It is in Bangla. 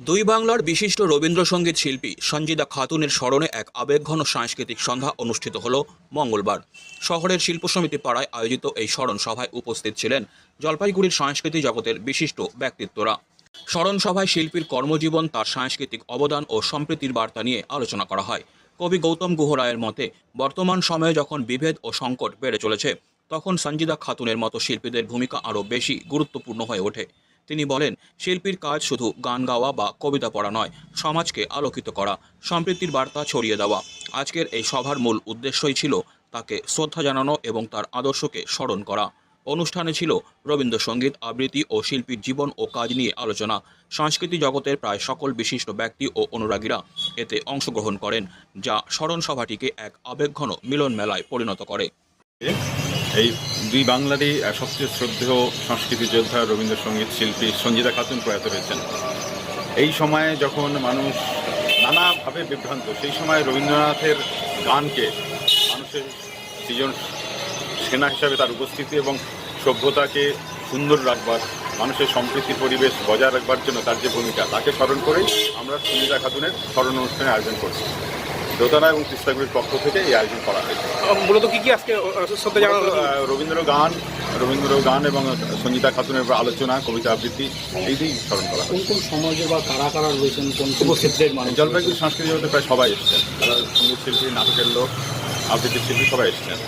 দুই বাংলার বিশিষ্ট রবীন্দ্রসঙ্গীত শিল্পী সঞ্জিদা খাতুনের স্মরণে এক আবেগঘন সাংস্কৃতিক সন্ধ্যা অনুষ্ঠিত হল মঙ্গলবার। শহরের শিল্প সমিতি পাড়ায় আয়োজিত এই স্মরণ সভায় উপস্থিত ছিলেন জলপাইগুড়ির সংস্কৃতি জগতের বিশিষ্ট ব্যক্তিত্বরা। স্মরণ সভায় শিল্পীর কর্মজীবন, তার সাংস্কৃতিক অবদান ও সম্প্রীতির বার্তা নিয়ে আলোচনা করা হয়। কবি গৌতম গুহ রায়ের মতে, বর্তমান সময়ে যখন বিভেদ ও সংকট বেড়ে চলেছে, তখন সঞ্জিদা খাতুনের মতো শিল্পীদের ভূমিকা আরও বেশি গুরুত্বপূর্ণ হয়ে ওঠে। তিনি বলেন, শিল্পীর কাজ শুধু গান গাওয়া বা কবিতা পড়া নয়, সমাজকে আলোকিত করা, সম্প্রীতির বার্তা ছড়িয়ে দেওয়া। আজকের এই সভার মূল উদ্দেশ্যই ছিল তাকে শ্রদ্ধা জানানো এবং তার আদর্শকে স্মরণ করা। অনুষ্ঠানে ছিল রবীন্দ্রসঙ্গীত, আবৃত্তি ও শিল্পীর জীবন ও কাজ নিয়ে আলোচনা। সংস্কৃতি জগতের প্রায় সকল বিশিষ্ট ব্যক্তি ও অনুরাগীরা এতে অংশগ্রহণ করেন, যা স্মরণ সভাটিকে এক আবেগঘন মিলন মেলায় পরিণত করে। এই দুই বাংলারই সবচেয়ে শ্রদ্ধেয় সংস্কৃতি যোদ্ধা রবীন্দ্রসঙ্গীত শিল্পী সঞ্জিতা খাতুন প্রয়াত হয়েছেন এই সময়ে যখন মানুষ নানাভাবে বিভ্রান্ত, সেই সময় রবীন্দ্রনাথের গানকে মানুষের সৃজন সেনা হিসাবে তার উপস্থিতি এবং সভ্যতাকে সুন্দর রাখবার, মানুষের সম্প্রীতি পরিবেশ বজায় রাখবার জন্য তার যে ভূমিকা, তাকে স্মরণ করেই আমরা সঞ্জিতা খাতুনের স্মরণ অনুষ্ঠানের আয়োজন করছি। দোতারা এবং তিস্তাগুলির পক্ষ থেকে এই আয়োজন করা হয়েছে। মূলত কি কি আজকে শ্রদ্ধা জানানো রবীন্দ্র গান রবীন্দ্র গান এবং সঞ্জিতা খাতুনের উপর আলোচনা কবিতা আবৃত্তি এইটাই স্মরণ করা কোন কোন সমাজে বা কারা কারা রয়েছেন কোন কোন ক্ষেত্রের মানুষ জলপাইগুড়ি সংস্কৃতি জগতে প্রায় সবাই এসেছেন। তারা সংগীত শিল্পী নাটকের লোক আবৃত্তি শিল্পী সবাই এসেছেন।